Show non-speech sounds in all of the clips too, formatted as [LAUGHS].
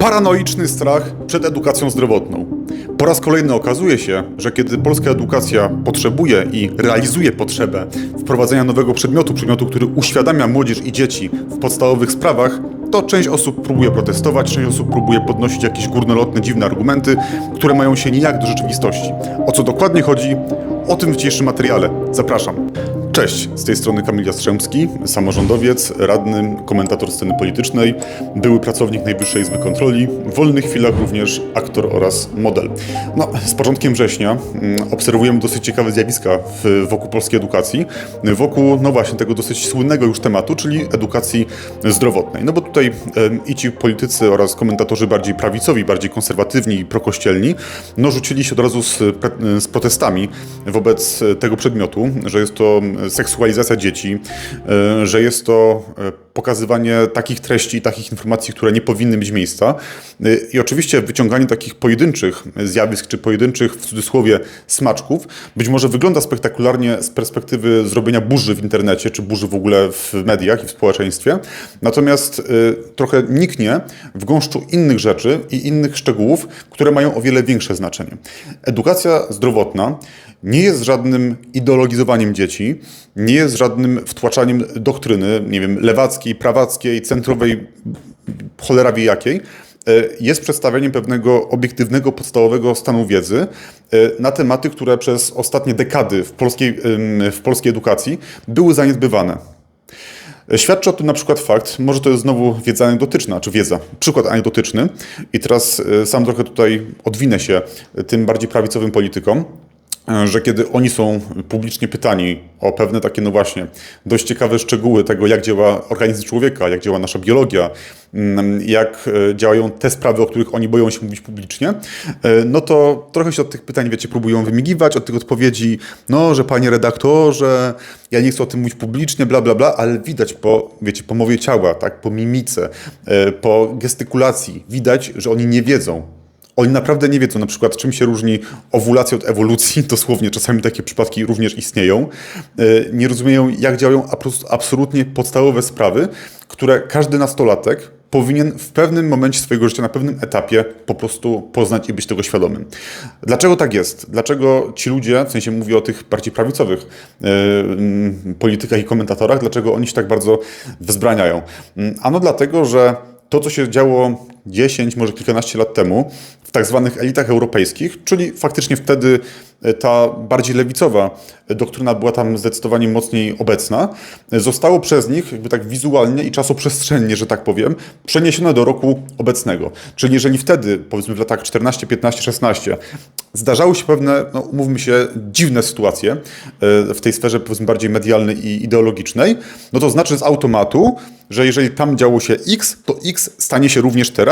Paranoiczny strach przed edukacją zdrowotną. Po raz kolejny okazuje się, że kiedy polska edukacja potrzebuje i realizuje potrzebę wprowadzenia nowego przedmiotu, przedmiotu, który uświadamia młodzież i dzieci w podstawowych sprawach, to część osób próbuje protestować, część osób próbuje podnosić jakieś górnolotne, dziwne argumenty, które mają się nijak do rzeczywistości. O co dokładnie chodzi? O tym w dzisiejszym materiale. Zapraszam. Cześć, z tej strony Kamil Jastrzębski, samorządowiec, radny, komentator sceny politycznej, były pracownik Najwyższej Izby Kontroli, w wolnych chwilach również aktor oraz model. No, z początkiem września mm, obserwujemy dosyć ciekawe zjawiska w, wokół polskiej edukacji, wokół, no właśnie, tego dosyć słynnego już tematu, czyli edukacji zdrowotnej. No bo tutaj i ci politycy oraz komentatorzy bardziej prawicowi, bardziej konserwatywni i prokościelni, no rzucili się od razu z, z protestami wobec tego przedmiotu, że jest to seksualizacja dzieci, e, że jest to e, pokazywanie takich treści i takich informacji, które nie powinny mieć miejsca. E, I oczywiście wyciąganie takich pojedynczych zjawisk, czy pojedynczych w cudzysłowie smaczków, być może wygląda spektakularnie z perspektywy zrobienia burzy w internecie, czy burzy w ogóle w mediach i w społeczeństwie. Natomiast trochę niknie w gąszczu innych rzeczy i innych szczegółów, które mają o wiele większe znaczenie. Edukacja zdrowotna nie jest żadnym ideologizowaniem dzieci, nie jest żadnym wtłaczaniem doktryny, nie wiem, lewackiej, prawackiej, centrowej, cholera wie jakiej. E, Jest przedstawieniem pewnego obiektywnego, podstawowego stanu wiedzy e, na tematy, które przez ostatnie dekady w polskiej, w polskiej edukacji były zaniedbywane. Świadczy o tym na przykład fakt, może to jest znowu wiedza anegdotyczna, czy wiedza, przykład anegdotyczny i teraz e, sam trochę tutaj odwinę się tym bardziej prawicowym politykom, e, że kiedy oni są publicznie pytani o pewne takie, no właśnie, dość ciekawe szczegóły tego, jak działa organizm człowieka, jak działa nasza biologia, mm, jak e, działają te sprawy, o których oni boją się mówić publicznie, e, no to trochę się od tych pytań, wiecie, próbują wymigiwać, od tych odpowiedzi, no, że panie redaktorze, ja nie chcę o tym mówić publicznie, bla, bla, bla, ale widać po, wiecie, po mowie ciała, tak, po mimice, e, po gestykulacji, widać, że oni nie wiedzą, oni naprawdę nie wiedzą na przykład, czym się różni owulacja od ewolucji. [LAUGHS] Dosłownie czasami takie przypadki również istnieją. E, Nie rozumieją, jak działają abs- absolutnie podstawowe sprawy, które każdy nastolatek powinien w pewnym momencie swojego życia, na pewnym etapie po prostu poznać i być tego świadomym. Dlaczego tak jest? Dlaczego ci ludzie, w sensie mówię o tych bardziej prawicowych mm, politykach i komentatorach, dlaczego oni się tak bardzo wzbraniają? Mm, Ano dlatego, że to, co się działo 10, może kilkanaście lat temu w tak zwanych elitach europejskich, czyli faktycznie wtedy e, ta bardziej lewicowa doktryna była tam zdecydowanie mocniej obecna, zostało przez nich jakby tak wizualnie i czasoprzestrzennie, że tak powiem, przeniesione do roku obecnego. Czyli jeżeli wtedy, powiedzmy w latach 14, 15, 16, zdarzały się pewne, no umówmy się, dziwne sytuacje e, w tej sferze powiedzmy bardziej medialnej i ideologicznej, no to znaczy z automatu, że jeżeli tam działo się X, to X stanie się również teraz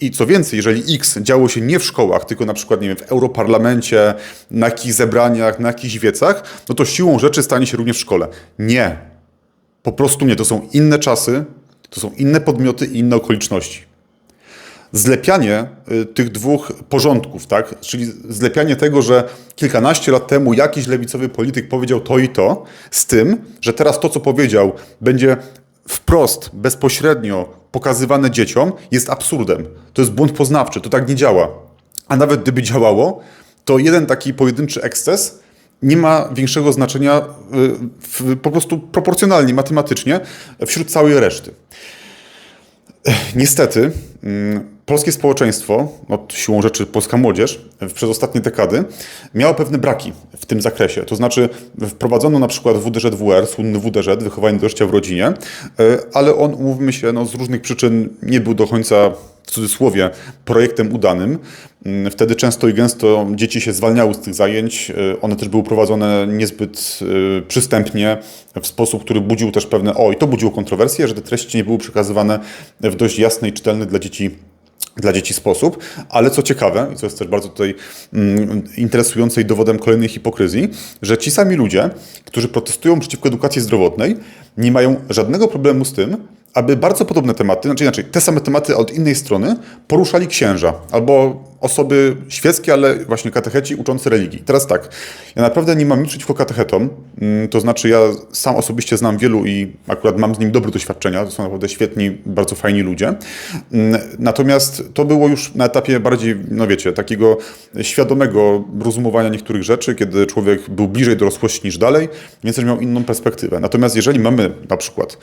i co więcej, jeżeli X działo się nie w szkołach, tylko na przykład, nie wiem, w Europarlamencie, na jakichś zebraniach, na jakichś wiecach, no to siłą rzeczy stanie się również w szkole. Nie. Po prostu nie. To są inne czasy, to są inne podmioty i inne okoliczności zlepianie y, tych dwóch porządków, tak? Czyli zlepianie tego, że kilkanaście lat temu jakiś lewicowy polityk powiedział to i to, z tym, że teraz to, co powiedział, będzie wprost, bezpośrednio pokazywane dzieciom, jest absurdem. To jest błąd poznawczy, to tak nie działa. A nawet gdyby działało, to jeden taki pojedynczy eksces nie ma większego znaczenia y, w, po prostu proporcjonalnie, matematycznie wśród całej reszty. Niestety, mm, polskie społeczeństwo, no, siłą rzeczy polska młodzież, przez ostatnie dekady miało pewne braki w tym zakresie. To znaczy, wprowadzono na przykład WDŻ-WR, słynny WDŻ, wychowanie do życia w rodzinie, e, ale on, umówmy się, no, z różnych przyczyn nie był do końca, w cudzysłowie, projektem udanym. Mm, Wtedy często i gęsto dzieci się zwalniały z tych zajęć. E, One też były prowadzone niezbyt e, przystępnie, w sposób, który budził też pewne, o i to budziło kontrowersje, że te treści nie były przekazywane w dość jasny i czytelny dla dzieci dla dzieci sposób, ale co ciekawe, i co jest też bardzo tutaj mm, interesujące i dowodem kolejnej hipokryzji, że ci sami ludzie, którzy protestują przeciwko edukacji zdrowotnej, nie mają żadnego problemu z tym, aby bardzo podobne tematy, znaczy inaczej, te same tematy od innej strony poruszali księża albo osoby świeckie, ale właśnie katecheci uczący religii. Teraz tak, ja naprawdę nie mam nic przeciwko katechetom, mm, to znaczy ja sam osobiście znam wielu i akurat mam z nimi dobre doświadczenia, to są naprawdę świetni, bardzo fajni ludzie. Mm, Natomiast to było już na etapie bardziej, no wiecie, takiego świadomego rozumowania niektórych rzeczy, kiedy człowiek był bliżej dorosłości niż dalej, więc też miał inną perspektywę. Natomiast jeżeli mamy na przykład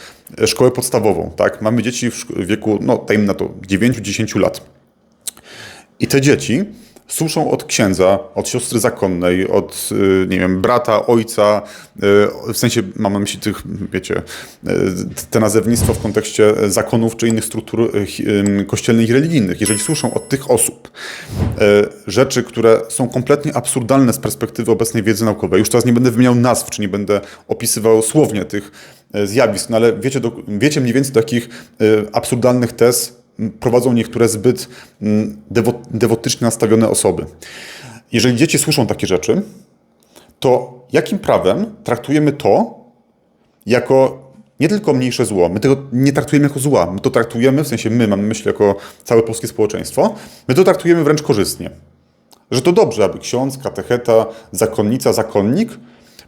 szkołę podstawową, tak, mamy dzieci w wieku, no dajmy na to 9-10 lat, i te dzieci słyszą od księdza, od siostry zakonnej, od, y, nie wiem, brata, ojca, y, w sensie mam na myśli tych, wiecie, y, te nazewnictwo w kontekście zakonów czy innych struktur kościelnych i religijnych. Jeżeli słyszą od tych osób rzeczy, które są kompletnie absurdalne z perspektywy obecnej wiedzy naukowej, już teraz nie będę wymieniał nazw, czy nie będę opisywał słownie tych zjawisk, no ale wiecie, wiecie mniej więcej takich absurdalnych tez prowadzą niektóre zbyt mm, dewo, dewotycznie nastawione osoby. Jeżeli dzieci słyszą takie rzeczy, to jakim prawem traktujemy to jako nie tylko mniejsze zło, my tego nie traktujemy jako zła, my to traktujemy, w sensie my, mam na myśli jako całe polskie społeczeństwo, my to traktujemy wręcz korzystnie. Że to dobrze, aby ksiądz, katecheta, zakonnica, zakonnik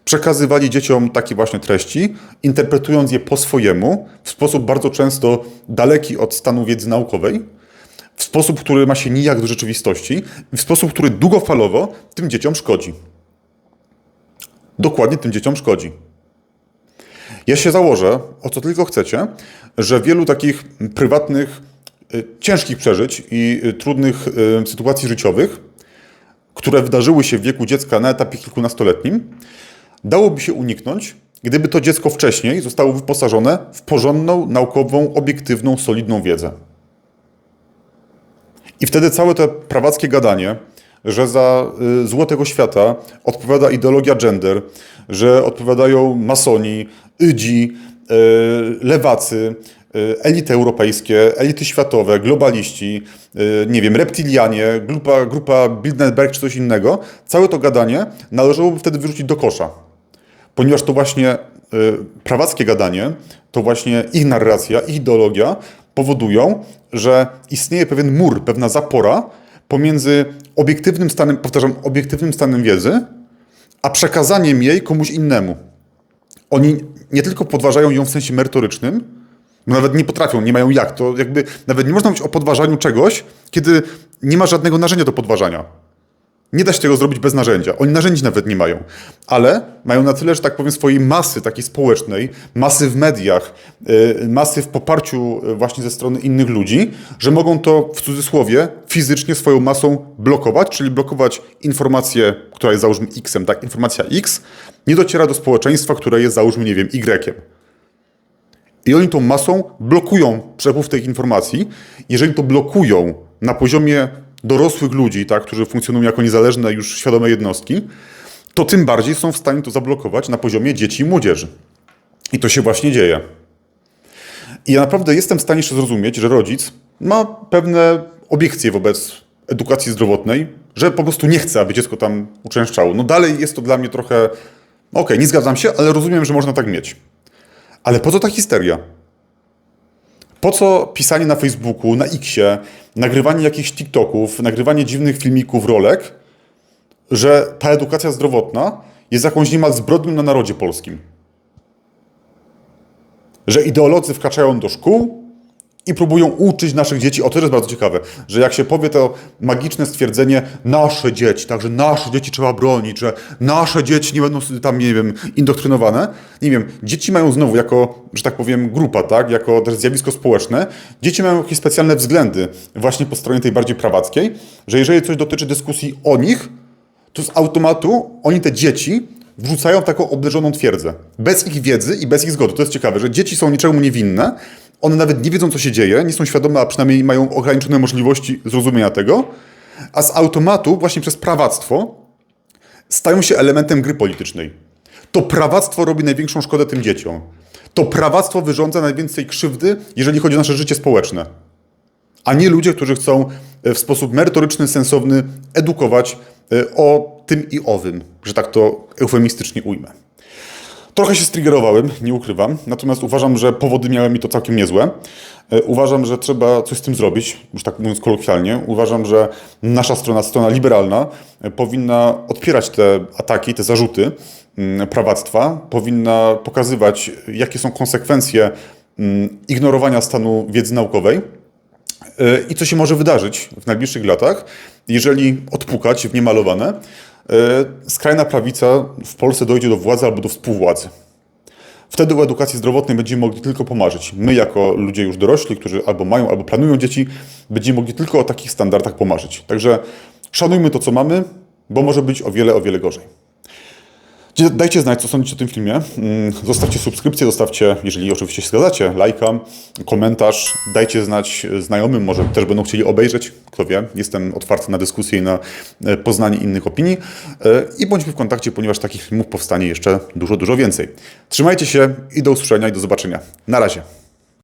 przekazywali dzieciom takie właśnie treści, interpretując je po swojemu, w sposób bardzo często daleki od stanu wiedzy naukowej, w sposób, który ma się nijak do rzeczywistości, w sposób, który długofalowo tym dzieciom szkodzi. Dokładnie tym dzieciom szkodzi. Ja się założę, o co tylko chcecie, że wielu takich prywatnych, y, ciężkich przeżyć i y, trudnych y, sytuacji życiowych, które wydarzyły się w wieku dziecka na etapie kilkunastoletnim, dałoby się uniknąć, gdyby to dziecko wcześniej zostało wyposażone w porządną, naukową, obiektywną, solidną wiedzę. I wtedy całe to prawackie gadanie, że za y, zło tego świata odpowiada ideologia gender, że odpowiadają masoni, ydzi, y, lewacy, y, elity europejskie, elity światowe, globaliści, nie wiem, reptilianie, grupa, grupa Bilderberg czy coś innego, całe to gadanie należałoby wtedy wyrzucić do kosza ponieważ to właśnie y, prawackie gadanie, to właśnie ich narracja, ich ideologia powodują, że istnieje pewien mur, pewna zapora pomiędzy obiektywnym stanem, powtarzam, obiektywnym stanem wiedzy, a przekazaniem jej komuś innemu. Oni nie tylko podważają ją w sensie merytorycznym, bo nawet nie potrafią, nie mają jak. To jakby nawet nie można mówić o podważaniu czegoś, kiedy nie ma żadnego narzędzia do podważania. Nie da się tego zrobić bez narzędzia. Oni narzędzi nawet nie mają, ale mają na tyle, że tak powiem, swojej masy takiej społecznej, masy w mediach, y, masy w poparciu y, właśnie ze strony innych ludzi, że mogą to w cudzysłowie fizycznie swoją masą blokować, czyli blokować informację, która jest załóżmy X-em, tak? Informacja X nie dociera do społeczeństwa, które jest załóżmy, nie wiem, Y-iem. I oni tą masą blokują przepływ tych informacji. Jeżeli to blokują na poziomie dorosłych ludzi, tak, którzy funkcjonują jako niezależne, już świadome jednostki, to tym bardziej są w stanie to zablokować na poziomie dzieci i młodzieży. I to się właśnie dzieje. I ja naprawdę jestem w stanie jeszcze zrozumieć, że rodzic ma pewne obiekcje wobec edukacji zdrowotnej, że po prostu nie chce, aby dziecko tam uczęszczało. No dalej jest to dla mnie trochę, okej, nie zgadzam się, ale rozumiem, że można tak mieć. Ale po co ta histeria? Po co pisanie na Facebooku, na Xie, nagrywanie jakichś TikToków, nagrywanie dziwnych filmików, rolek, że ta edukacja zdrowotna jest jakąś niemal zbrodnią na narodzie polskim? Że ideolodzy wkraczają do szkół i próbują uczyć naszych dzieci, o to jest bardzo ciekawe, że jak się powie to magiczne stwierdzenie nasze dzieci, także nasze dzieci trzeba bronić, że nasze dzieci nie będą tam, nie wiem, indoktrynowane. Nie wiem, dzieci mają znowu jako, że tak powiem, grupa, tak, jako też zjawisko społeczne, dzieci mają jakieś specjalne względy właśnie po stronie tej bardziej prawackiej, że jeżeli coś dotyczy dyskusji o nich, to z automatu oni te dzieci wrzucają w taką obderzoną twierdzę. Bez ich wiedzy i bez ich zgody. To jest ciekawe, że dzieci są niczemu niewinne, one nawet nie wiedzą, co się dzieje, nie są świadome, a przynajmniej mają ograniczone możliwości zrozumienia tego, a z automatu, właśnie przez prawactwo, stają się elementem gry politycznej. To prawactwo robi największą szkodę tym dzieciom. To prawactwo wyrządza najwięcej krzywdy, jeżeli chodzi o nasze życie społeczne a nie ludzie, którzy chcą e, w sposób merytoryczny, sensowny edukować e, o tym i owym, że tak to eufemistycznie ujmę. Trochę się striggerowałem, nie ukrywam, natomiast uważam, że powody miały mi to całkiem niezłe. E, Uważam, że trzeba coś z tym zrobić, już tak mówiąc kolokwialnie. Uważam, że nasza strona, strona liberalna, e, powinna odpierać te ataki, te zarzuty mm, prawactwa, powinna pokazywać, jakie są konsekwencje mm, ignorowania stanu wiedzy naukowej e, i co się może wydarzyć w najbliższych latach, jeżeli odpukać w niemalowane, skrajna prawica w Polsce dojdzie do władzy albo do współwładzy. Wtedy o edukacji zdrowotnej będziemy mogli tylko pomarzyć. My, jako ludzie już dorośli, którzy albo mają, albo planują dzieci, będziemy mogli tylko o takich standardach pomarzyć. Także szanujmy to, co mamy, bo może być o wiele, o wiele gorzej. Dajcie znać, co sądzicie o tym filmie. Mm, Zostawcie subskrypcję, zostawcie, jeżeli oczywiście się zgadzacie, lajka, komentarz. Dajcie znać znajomym, może też będą chcieli obejrzeć, kto wie. Jestem otwarty na dyskusję i na e, poznanie innych opinii. E, I bądźmy w kontakcie, ponieważ takich filmów powstanie jeszcze dużo, dużo więcej. Trzymajcie się i do usłyszenia i do zobaczenia. Na razie.